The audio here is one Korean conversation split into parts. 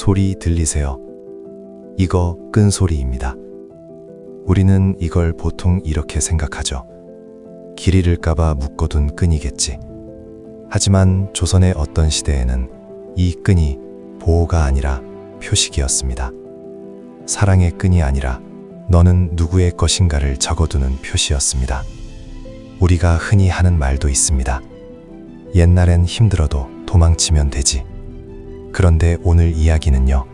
소리 들리세요? 이거 끈 소리입니다. 우리는 이걸 보통 이렇게 생각하죠. 길 잃을까봐 묶어둔 끈이겠지. 하지만 조선의 어떤 시대에는 이 끈이 보호가 아니라 표식이었습니다. 사랑의 끈이 아니라 너는 누구의 것인가를 적어두는 표시였습니다. 우리가 흔히 하는 말도 있습니다. 옛날엔 힘들어도 도망치면 되지. 그런데 오늘 이야기는요.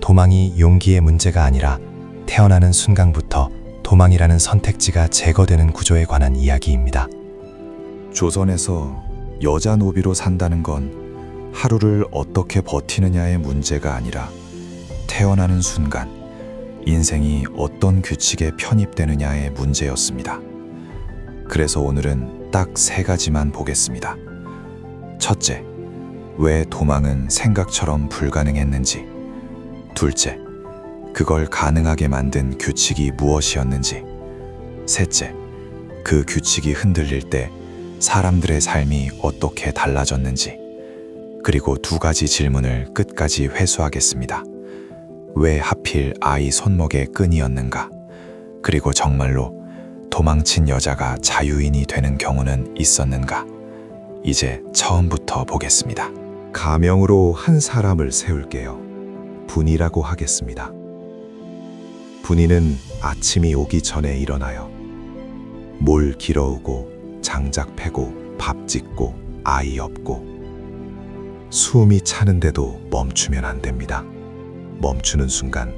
도망이 용기의 문제가 아니라 태어나는 순간부터 도망이라는 선택지가 제거되는 구조에 관한 이야기입니다. 조선에서 여자 노비로 산다는 건 하루를 어떻게 버티느냐의 문제가 아니라 태어나는 순간 인생이 어떤 규칙에 편입되느냐의 문제였습니다. 그래서 오늘은 딱 세 가지만 보겠습니다. 첫째, 왜 도망은 생각처럼 불가능했는지. 둘째, 그걸 가능하게 만든 규칙이 무엇이었는지. 셋째, 그 규칙이 흔들릴 때 사람들의 삶이 어떻게 달라졌는지, 그리고 두 가지 질문을 끝까지 회수하겠습니다. 왜 하필 아이 손목에 끈이었는가? 그리고 정말로 도망친 여자가 자유인이 되는 경우는 있었는가? 이제 처음부터 보겠습니다. 가명으로 한 사람을 세울게요. 분이라고 하겠습니다. 분이는 아침이 오기 전에 일어나요. 몰 길어오고 장작 패고 밥 짓고 아이 업고 숨이 차는데도 멈추면 안 됩니다. 멈추는 순간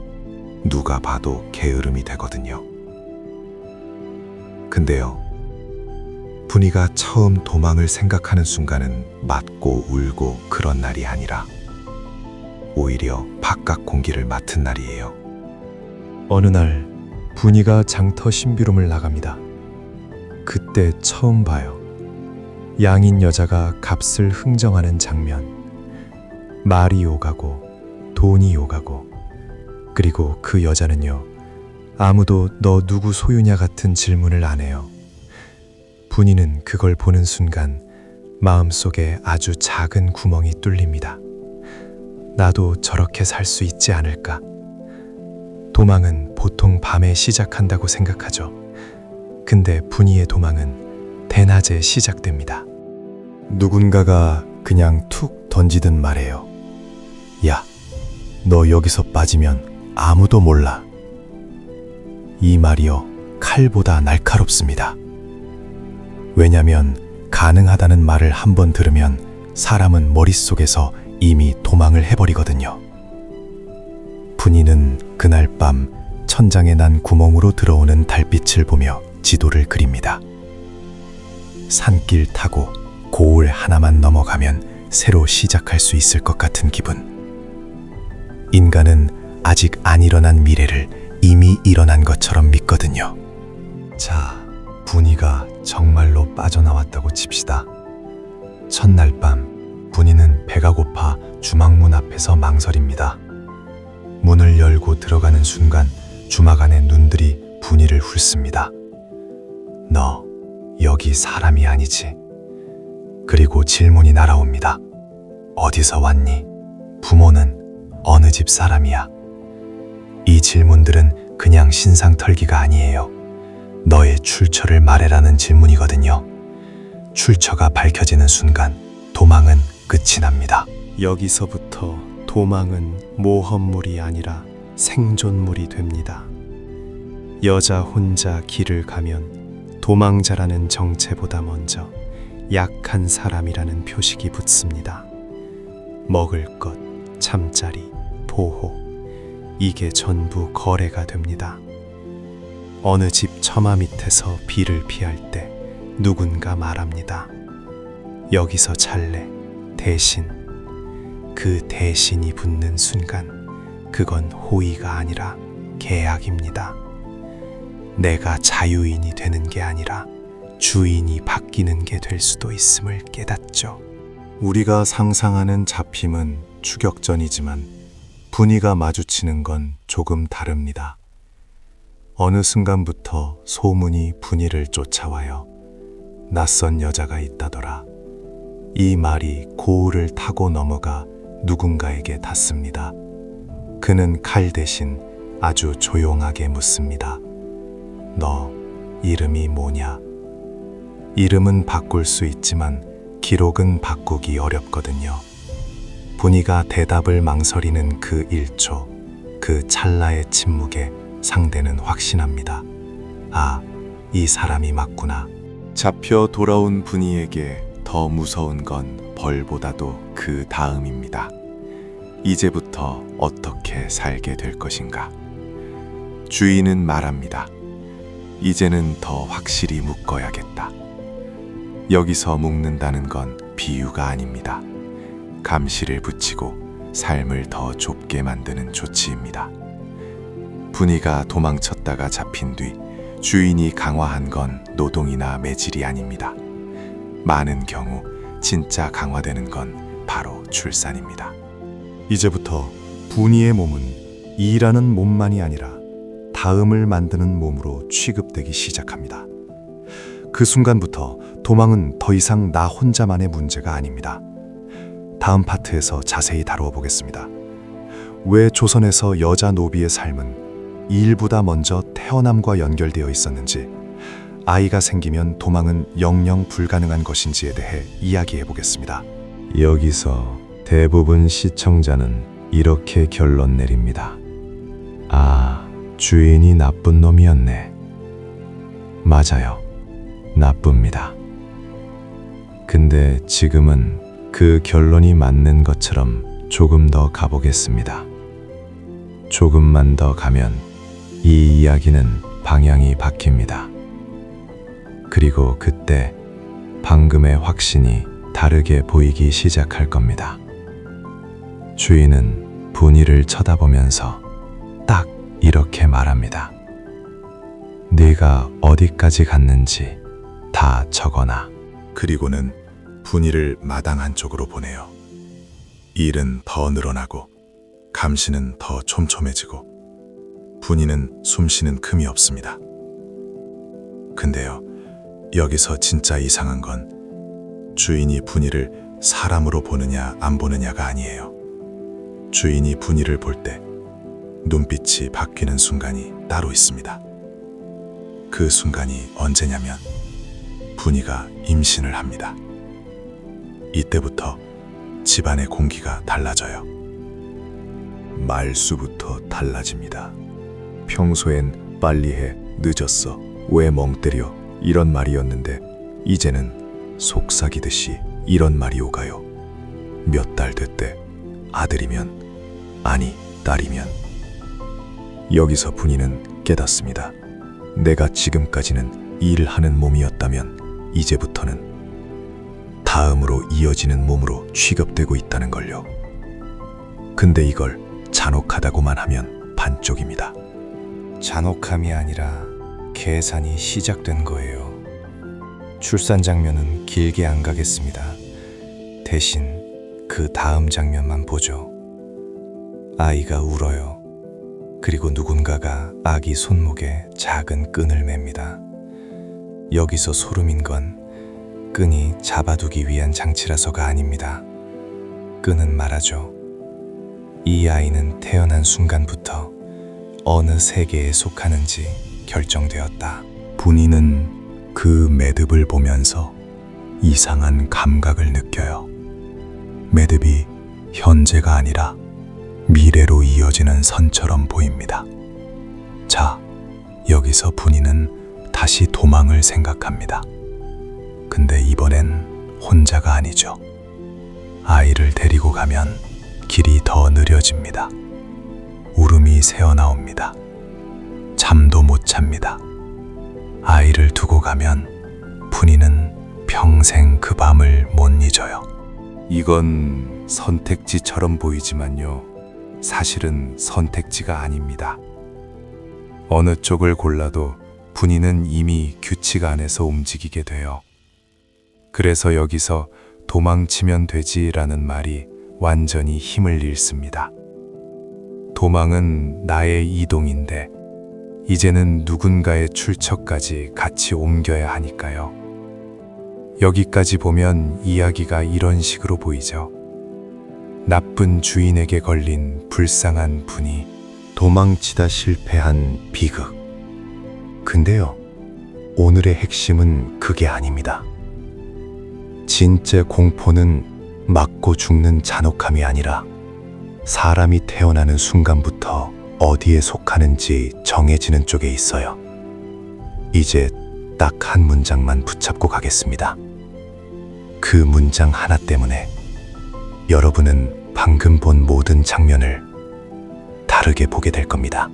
누가 봐도 게으름이 되거든요. 근데요. 분이가 처음 도망을 생각하는 순간은 맞고 울고 그런 날이 아니라 오히려 바깥 공기를 맡은 날이에요. 어느 날 분이가 장터 신비룸을 나갑니다. 그때 처음 봐요. 양인 여자가 값을 흥정하는 장면. 말이 오가고 돈이 오가고 그리고 그 여자는요. 아무도 너 누구 소유냐 같은 질문을 안 해요. 분이는 그걸 보는 순간 마음속에 아주 작은 구멍이 뚫립니다. 나도 저렇게 살 수 있지 않을까? 도망은 보통 밤에 시작한다고 생각하죠. 근데 분이의 도망은 대낮에 시작됩니다. 누군가가 그냥 툭 던지든 말해요. 야, 너 여기서 빠지면 아무도 몰라. 이 말이요, 칼보다 날카롭습니다. 왜냐면 가능하다는 말을 한번 들으면 사람은 머릿속에서 이미 도망을 해버리거든요. 분이는 그날 밤 천장에 난 구멍으로 들어오는 달빛을 보며 지도를 그립니다. 산길 타고 고을 하나만 넘어가면 새로 시작할 수 있을 것 같은 기분. 인간은 아직 안 일어난 미래를 이미 일어난 것처럼 믿거든요. 자, 분이가 정말로 빠져나왔다고 칩시다. 첫날 밤, 분이는 배가 고파 주막문 앞에서 망설입니다. 문을 열고 들어가는 순간 주막 안의 눈들이 분이를 훑습니다. 너 여기 사람이 아니지. 그리고 질문이 날아옵니다. 어디서 왔니? 부모는 어느 집 사람이야? 이 질문들은 그냥 신상 털기가 아니에요. 너의 출처를 말해라는 질문이거든요. 출처가 밝혀지는 순간 도망은 끝이 납니다. 여기서부터 도망은 모험물이 아니라 생존물이 됩니다. 여자 혼자 길을 가면 도망자라는 정체보다 먼저 약한 사람이라는 표식이 붙습니다. 먹을 것, 잠자리, 보호. 이게 전부 거래가 됩니다. 어느 집 처마 밑에서 비를 피할 때 누군가 말합니다. 여기서 잘래, 대신. 그 대신이 붙는 순간 그건 호의가 아니라 계약입니다. 내가 자유인이 되는 게 아니라 주인이 바뀌는 게 될 수도 있음을 깨닫죠. 우리가 상상하는 잡힘은 추격전이지만 분위가 마주치는 건 조금 다릅니다. 어느 순간부터 소문이 분이를 쫓아와요. 낯선 여자가 있다더라. 이 말이 고을을 타고 넘어가 누군가에게 닿습니다. 그는 칼 대신 아주 조용하게 묻습니다. 너 이름이 뭐냐? 이름은 바꿀 수 있지만 기록은 바꾸기 어렵거든요. 분이가 대답을 망설이는 그 1초, 그 찰나의 침묵에 상대는 확신합니다. 아, 이 사람이 맞구나. 잡혀 돌아온 분이에게 더 무서운 건 벌보다도 그 다음입니다. 이제부터 어떻게 살게 될 것인가? 주인은 말합니다. 이제는 더 확실히 묶어야겠다. 여기서 묶는다는 건 비유가 아닙니다. 감시를 붙이고 삶을 더 좁게 만드는 조치입니다. 분이가 도망쳤다가 잡힌 뒤 주인이 강화한 건 노동이나 매질이 아닙니다. 많은 경우 진짜 강화되는 건 바로 출산입니다. 이제부터 분이의 몸은 일하는 몸만이 아니라 다음을 만드는 몸으로 취급되기 시작합니다. 그 순간부터 도망은 더 이상 나 혼자만의 문제가 아닙니다. 다음 파트에서 자세히 다루어 보겠습니다. 왜 조선에서 여자 노비의 삶은 일보다 먼저 태어남과 연결되어 있었는지, 아이가 생기면 도망은 영영 불가능한 것인지에 대해 이야기해 보겠습니다. 여기서 대부분 시청자는 이렇게 결론 내립니다. 아, 주인이 나쁜 놈이었네. 맞아요. 나쁩니다. 근데 지금은 그 결론이 맞는 것처럼 조금 더 가보겠습니다. 조금만 더 가면 이 이야기는 방향이 바뀝니다. 그리고 그때 방금의 확신이 다르게 보이기 시작할 겁니다. 주인은 분이를 쳐다보면서 딱 이렇게 말합니다. 네가 어디까지 갔는지 다 적어놔. 그리고는 분이를 마당 한쪽으로 보내요. 일은 더 늘어나고 감시는 더 촘촘해지고 분이는 숨쉬는 틈이 없습니다. 근데요, 여기서 진짜 이상한 건 주인이 분이를 사람으로 보느냐 안 보느냐가 아니에요. 주인이 분이를 볼 때 눈빛이 바뀌는 순간이 따로 있습니다. 그 순간이 언제냐면 분이가 임신을 합니다. 이때부터 집안의 공기가 달라져요. 말수부터 달라집니다. 평소엔 빨리 해, 늦었어, 왜 멍 때려 이런 말이었는데 이제는 속삭이듯이 이런 말이 오가요. 몇 달 됐대. 아들이면 아니 딸이면 여기서 분이는 깨닫습니다. 내가 지금까지는 일을 하는 몸이었다면 이제부터는 다음으로 이어지는 몸으로 취급되고 있다는 걸요. 근데 이걸 잔혹하다고만 하면 반쪽입니다. 잔혹함이 아니라 계산이 시작된 거예요. 출산 장면은 길게 안 가겠습니다. 대신 그 다음 장면만 보죠. 아이가 울어요. 그리고 누군가가 아기 손목에 작은 끈을 맵니다. 여기서 소름인 건 끈이 잡아두기 위한 장치라서가 아닙니다. 끈은 말하죠. 이 아이는 태어난 순간부터 어느 세계에 속하는지 결정되었다. 분이는 그 매듭을 보면서 이상한 감각을 느껴요. 매듭이 현재가 아니라 미래로 이어지는 선처럼 보입니다. 자, 여기서 분이는 다시 도망을 생각합니다. 근데 이번엔 혼자가 아니죠. 아이를 데리고 가면 길이 더 느려집니다. 울음이 새어나옵니다. 잠도 못 찹니다. 아이를 두고 가면 분이는 평생 그 밤을 못 잊어요. 이건 선택지처럼 보이지만요. 사실은 선택지가 아닙니다. 어느 쪽을 골라도 분이는 이미 규칙 안에서 움직이게 돼요. 그래서 여기서 도망치면 되지라는 말이 완전히 힘을 잃습니다. 도망은 나의 이동인데 이제는 누군가의 출처까지 같이 옮겨야 하니까요. 여기까지 보면 이야기가 이런 식으로 보이죠. 나쁜 주인에게 걸린 불쌍한 분이 도망치다 실패한 비극. 근데요, 오늘의 핵심은 그게 아닙니다. 진짜 공포는 맞고 죽는 잔혹함이 아니라 사람이 태어나는 순간부터 어디에 속하는지 정해지는 쪽에 있어요. 이제 딱 한 문장만 붙잡고 가겠습니다. 그 문장 하나 때문에 여러분은 방금 본 모든 장면을 다르게 보게 될 겁니다.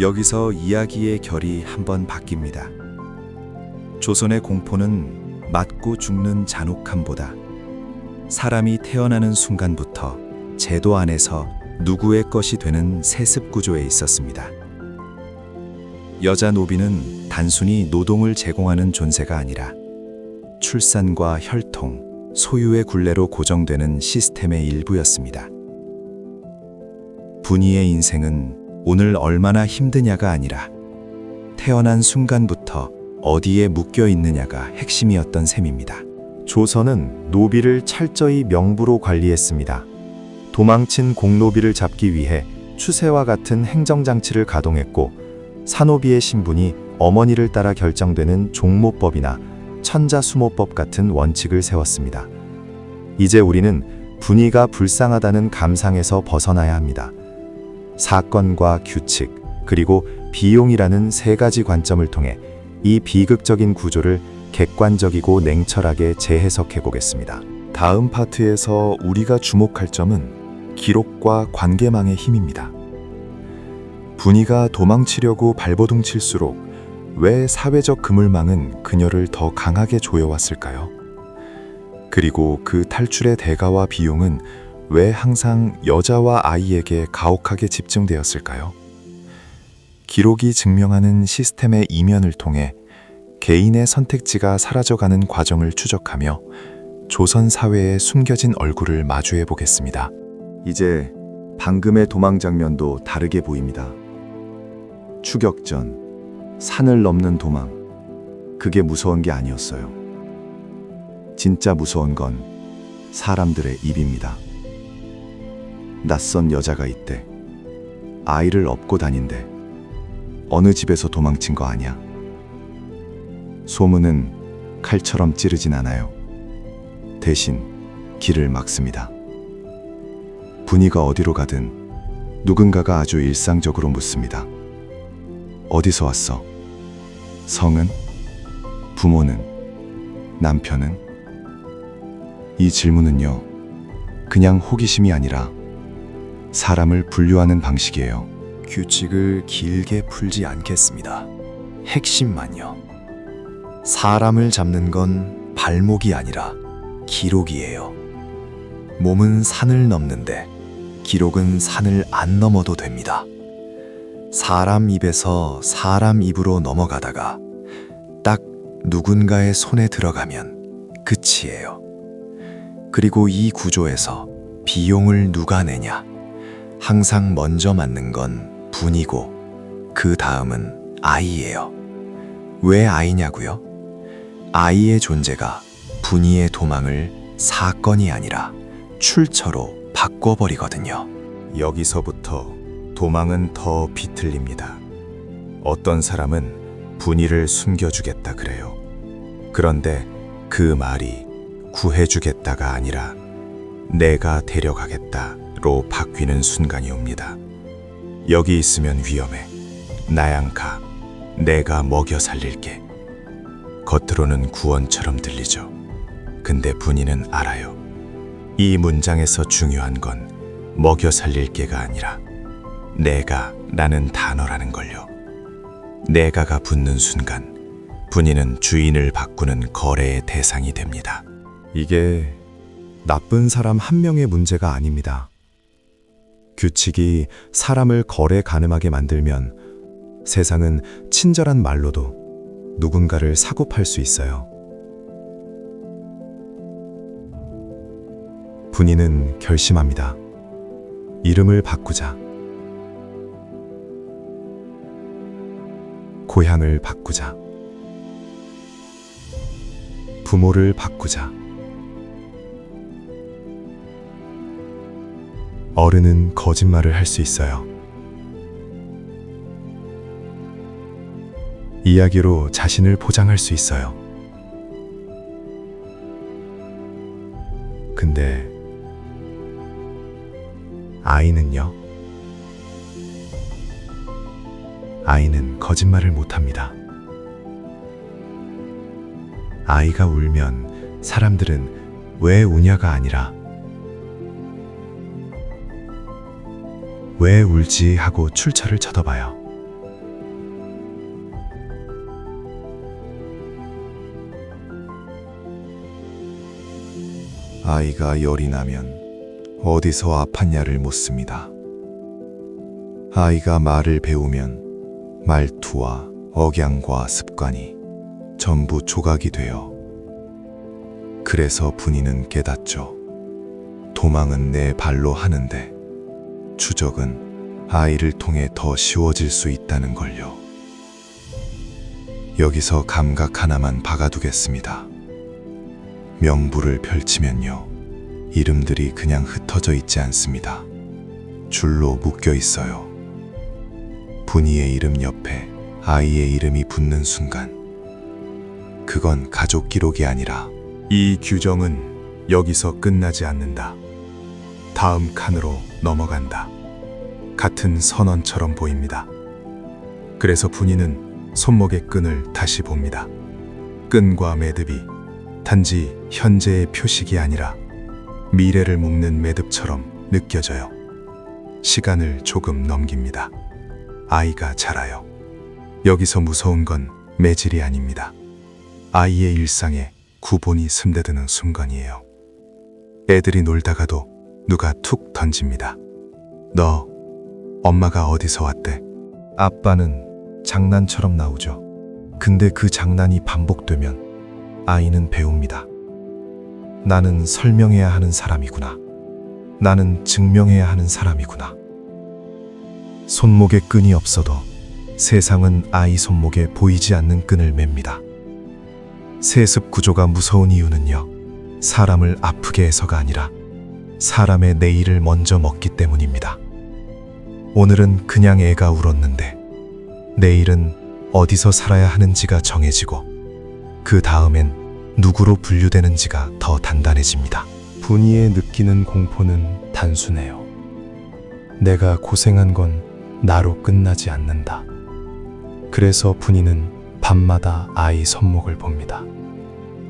여기서 이야기의 결이 한번 바뀝니다. 조선의 공포는 맞고 죽는 잔혹함보다 사람이 태어나는 순간부터 제도 안에서 누구의 것이 되는 세습 구조에 있었습니다. 여자 노비는 단순히 노동을 제공하는 존재가 아니라 출산과 혈통, 소유의 굴레로 고정되는 시스템의 일부였습니다. 분이의 인생은 오늘 얼마나 힘드냐가 아니라 태어난 순간부터 어디에 묶여 있느냐가 핵심이었던 셈입니다. 조선은 노비를 철저히 명부로 관리했습니다. 도망친 공노비를 잡기 위해 추세와 같은 행정장치를 가동했고 산노비의 신분이 어머니를 따라 결정되는 종모법이나 천자수모법 같은 원칙을 세웠습니다. 이제 우리는 분위가 불쌍하다는 감상에서 벗어나야 합니다. 사건과 규칙, 그리고 비용이라는 세 가지 관점을 통해 이 비극적인 구조를 객관적이고 냉철하게 재해석해 보겠습니다. 다음 파트에서 우리가 주목할 점은 기록과 관계망의 힘입니다. 분이가 도망치려고 발버둥 칠수록 왜 사회적 그물망은 그녀를 더 강하게 조여왔을까요? 그리고 그 탈출의 대가와 비용은 왜 항상 여자와 아이에게 가혹하게 집중되었을까요? 기록이 증명하는 시스템의 이면을 통해 개인의 선택지가 사라져가는 과정을 추적하며 조선 사회의 숨겨진 얼굴을 마주해 보겠습니다. 이제 방금의 도망 장면도 다르게 보입니다. 추격전, 산을 넘는 도망. 그게 무서운 게 아니었어요. 진짜 무서운 건 사람들의 입입니다. 낯선 여자가 있대. 아이를 업고 다닌대. 어느 집에서 도망친 거 아니야. 소문은 칼처럼 찌르진 않아요. 대신 길을 막습니다. 분이가 어디로 가든 누군가가 아주 일상적으로 묻습니다. 어디서 왔어? 성은? 부모는? 남편은? 이 질문은요, 그냥 호기심이 아니라 사람을 분류하는 방식이에요. 규칙을 길게 풀지 않겠습니다. 핵심만요. 사람을 잡는 건 발목이 아니라 기록이에요. 몸은 산을 넘는데 기록은 산을 안 넘어도 됩니다. 사람 입에서 사람 입으로 넘어가다가 딱 누군가의 손에 들어가면 끝이에요. 그리고 이 구조에서 비용을 누가 내냐? 항상 먼저 맞는 건 분이고 그 다음은 아이예요. 왜 아이냐고요? 아이의 존재가 분이의 도망을 사건이 아니라 출처로 바꿔버리거든요. 여기서부터 도망은 더 비틀립니다. 어떤 사람은 분이를 숨겨주겠다 그래요. 그런데 그 말이 구해주겠다가 아니라 내가 데려가겠다로 바뀌는 순간이 옵니다. 여기 있으면 위험해. 나양 가. 내가 먹여 살릴게. 겉으로는 구원처럼 들리죠. 근데 분이는 알아요. 이 문장에서 중요한 건 먹여 살릴 게가 아니라 내가 라는 단어라는 걸요. 내가가 붙는 순간 분이는 주인을 바꾸는 거래의 대상이 됩니다. 이게 나쁜 사람 한 명의 문제가 아닙니다. 규칙이 사람을 거래 가늠하게 만들면 세상은 친절한 말로도 누군가를 사고 팔 수 있어요. 분이는 결심합니다. 이름을 바꾸자. 고향을 바꾸자. 부모를 바꾸자. 어른은 거짓말을 할 수 있어요. 이야기로 자신을 포장할 수 있어요. 근데 아이는요? 아이는 거짓말을 못합니다. 아이가 울면 사람들은 왜 우냐가 아니라 왜 울지 하고 출처를 쳐다봐요. 아이가 열이 나면 어디서 아팠냐를 묻습니다. 아이가 말을 배우면 말투와 억양과 습관이 전부 조각이 되어 그래서 분이는 깨닫죠. 도망은 내 발로 하는데 추적은 아이를 통해 더 쉬워질 수 있다는 걸요. 여기서 감각 하나만 박아두겠습니다. 명부를 펼치면요. 이름들이 그냥 흩어져 있지 않습니다. 줄로 묶여 있어요. 분이의 이름 옆에 아이의 이름이 붙는 순간, 그건 가족 기록이 아니라 이 규정은 여기서 끝나지 않는다. 다음 칸으로 넘어간다. 같은 선언처럼 보입니다. 그래서 분이는 손목의 끈을 다시 봅니다. 끈과 매듭이 단지 현재의 표식이 아니라 미래를 묶는 매듭처럼 느껴져요. 시간을 조금 넘깁니다. 아이가 자라요. 여기서 무서운 건 매질이 아닙니다. 아이의 일상에 구본이 스며드는 순간이에요. 애들이 놀다가도 누가 툭 던집니다. 너 엄마가 어디서 왔대? 아빠는 장난처럼 나오죠. 근데 그 장난이 반복되면 아이는 배웁니다. 나는 설명해야 하는 사람이구나. 나는 증명해야 하는 사람이구나. 손목에 끈이 없어도 세상은 아이 손목에 보이지 않는 끈을 맵니다. 세습 구조가 무서운 이유는요. 사람을 아프게 해서가 아니라 사람의 내일을 먼저 먹기 때문입니다. 오늘은 그냥 애가 울었는데 내일은 어디서 살아야 하는지가 정해지고 그 다음엔 누구로 분류되는지가 더 단단해집니다. 분이에 느끼는 공포는 단순해요. 내가 고생한 건 나로 끝나지 않는다. 그래서 분이는 밤마다 아이 손목을 봅니다.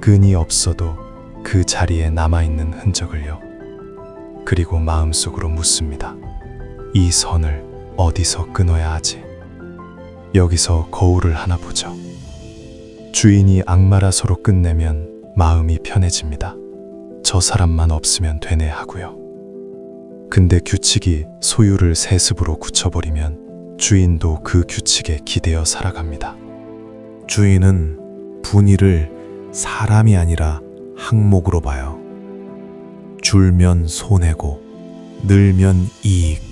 끈이 없어도 그 자리에 남아있는 흔적을요. 그리고 마음속으로 묻습니다. 이 선을 어디서 끊어야 하지? 여기서 거울을 하나 보죠. 주인이 악마라 서로 끝내면 마음이 편해집니다. 저 사람만 없으면 되네 하고요. 근데 규칙이 소유를 세습으로 굳혀버리면 주인도 그 규칙에 기대어 살아갑니다. 주인은 분이를 사람이 아니라 항목으로 봐요. 줄면 손해고 늘면 이익.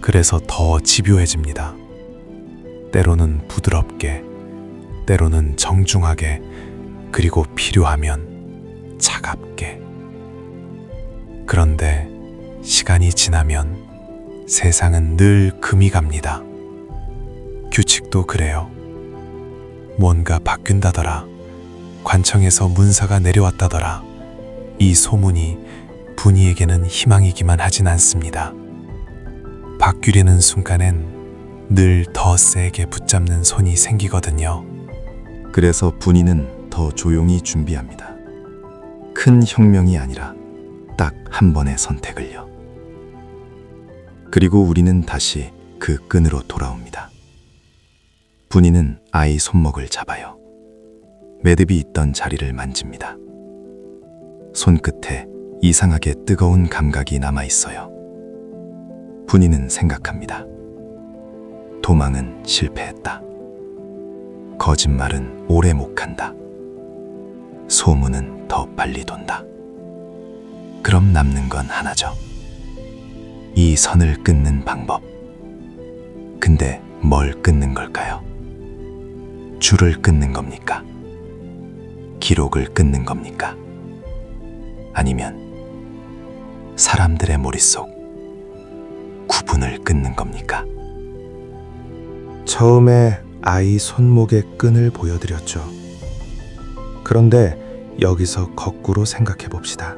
그래서 더 집요해집니다. 때로는 부드럽게, 때로는 정중하게, 그리고 필요하면 차갑게. 그런데 시간이 지나면 세상은 늘 금이 갑니다. 규칙도 그래요. 뭔가 바뀐다더라. 관청에서 문서가 내려왔다더라. 이 소문이 분이에게는 희망이기만 하진 않습니다. 바뀌려는 순간엔 늘 더 세게 붙잡는 손이 생기거든요. 그래서 분이는 더 조용히 준비합니다. 큰 혁명이 아니라 딱 한 번의 선택을요. 그리고 우리는 다시 그 끈으로 돌아옵니다. 분이는 아이 손목을 잡아요. 매듭이 있던 자리를 만집니다. 손끝에 이상하게 뜨거운 감각이 남아 있어요. 분이는 생각합니다. 도망은 실패했다. 거짓말은 오래 못 간다. 소문은 더 빨리 돈다. 그럼 남는 건 하나죠. 이 선을 끊는 방법. 근데 뭘 끊는 걸까요? 줄을 끊는 겁니까? 기록을 끊는 겁니까? 아니면 사람들의 머릿속 분을 끊는 겁니까? 처음에 아이 손목의 끈을 보여드렸죠. 그런데 여기서 거꾸로 생각해 봅시다.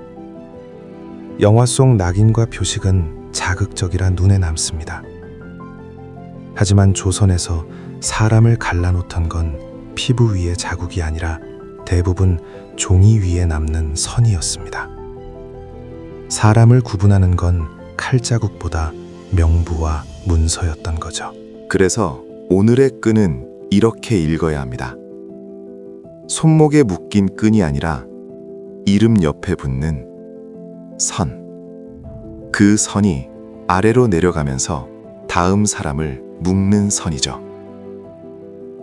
영화 속 낙인과 표식은 자극적이라 눈에 남습니다. 하지만 조선에서 사람을 갈라놓던 건 피부 위의 자국이 아니라 대부분 종이 위에 남는 선이었습니다. 사람을 구분하는 건 칼자국보다 명부와 문서였던 거죠. 그래서 오늘의 끈은 이렇게 읽어야 합니다. 손목에 묶인 끈이 아니라 이름 옆에 붙는 선. 그 선이 아래로 내려가면서 다음 사람을 묶는 선이죠.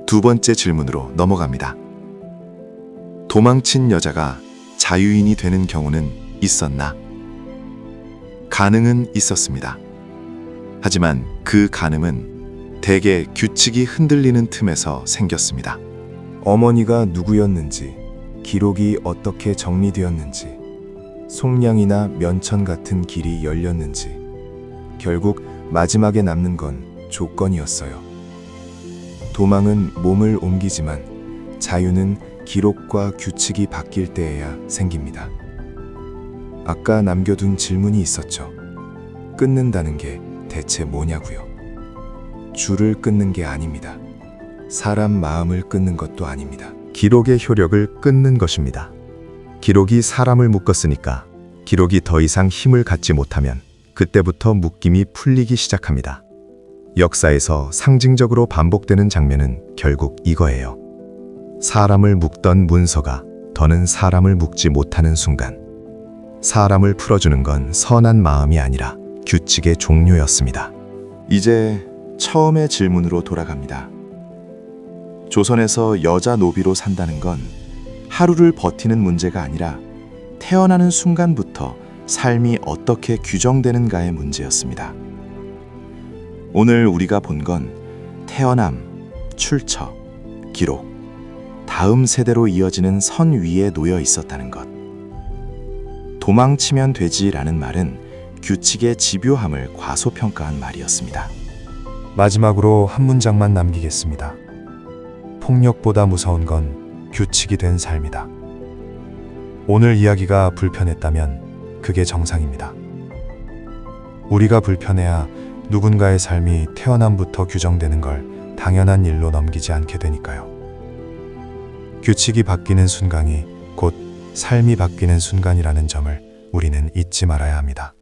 두 번째 질문으로 넘어갑니다. 도망친 여자가 자유인이 되는 경우는 있었나? 가능은 있었습니다. 하지만 그 가늠은 대개 규칙이 흔들리는 틈에서 생겼습니다. 어머니가 누구였는지, 기록이 어떻게 정리되었는지, 속량이나 면천 같은 길이 열렸는지, 결국 마지막에 남는 건 조건이었어요. 도망은 몸을 옮기지만 자유는 기록과 규칙이 바뀔 때에야 생깁니다. 아까 남겨둔 질문이 있었죠. 끊는다는 게 대체 뭐냐고요? 줄을 끊는 게 아닙니다. 사람 마음을 끊는 것도 아닙니다. 기록의 효력을 끊는 것입니다. 기록이 사람을 묶었으니까 기록이 더 이상 힘을 갖지 못하면 그때부터 묶임이 풀리기 시작합니다. 역사에서 상징적으로 반복되는 장면은 결국 이거예요. 사람을 묶던 문서가 더는 사람을 묶지 못하는 순간 사람을 풀어주는 건 선한 마음이 아니라 규칙의 종료였습니다. 이제 처음의 질문으로 돌아갑니다. 조선에서 여자 노비로 산다는 건 하루를 버티는 문제가 아니라 태어나는 순간부터 삶이 어떻게 규정되는가의 문제였습니다. 오늘 우리가 본 건 태어남, 출처, 기록, 다음 세대로 이어지는 선 위에 놓여 있었다는 것. 도망치면 되지라는 말은 규칙의 집요함을 과소평가한 말이었습니다. 마지막으로 한 문장만 남기겠습니다. 폭력보다 무서운 건 규칙이 된 삶이다. 오늘 이야기가 불편했다면 그게 정상입니다. 우리가 불편해야 누군가의 삶이 태어남부터 규정되는 걸 당연한 일로 넘기지 않게 되니까요. 규칙이 바뀌는 순간이 곧 삶이 바뀌는 순간이라는 점을 우리는 잊지 말아야 합니다.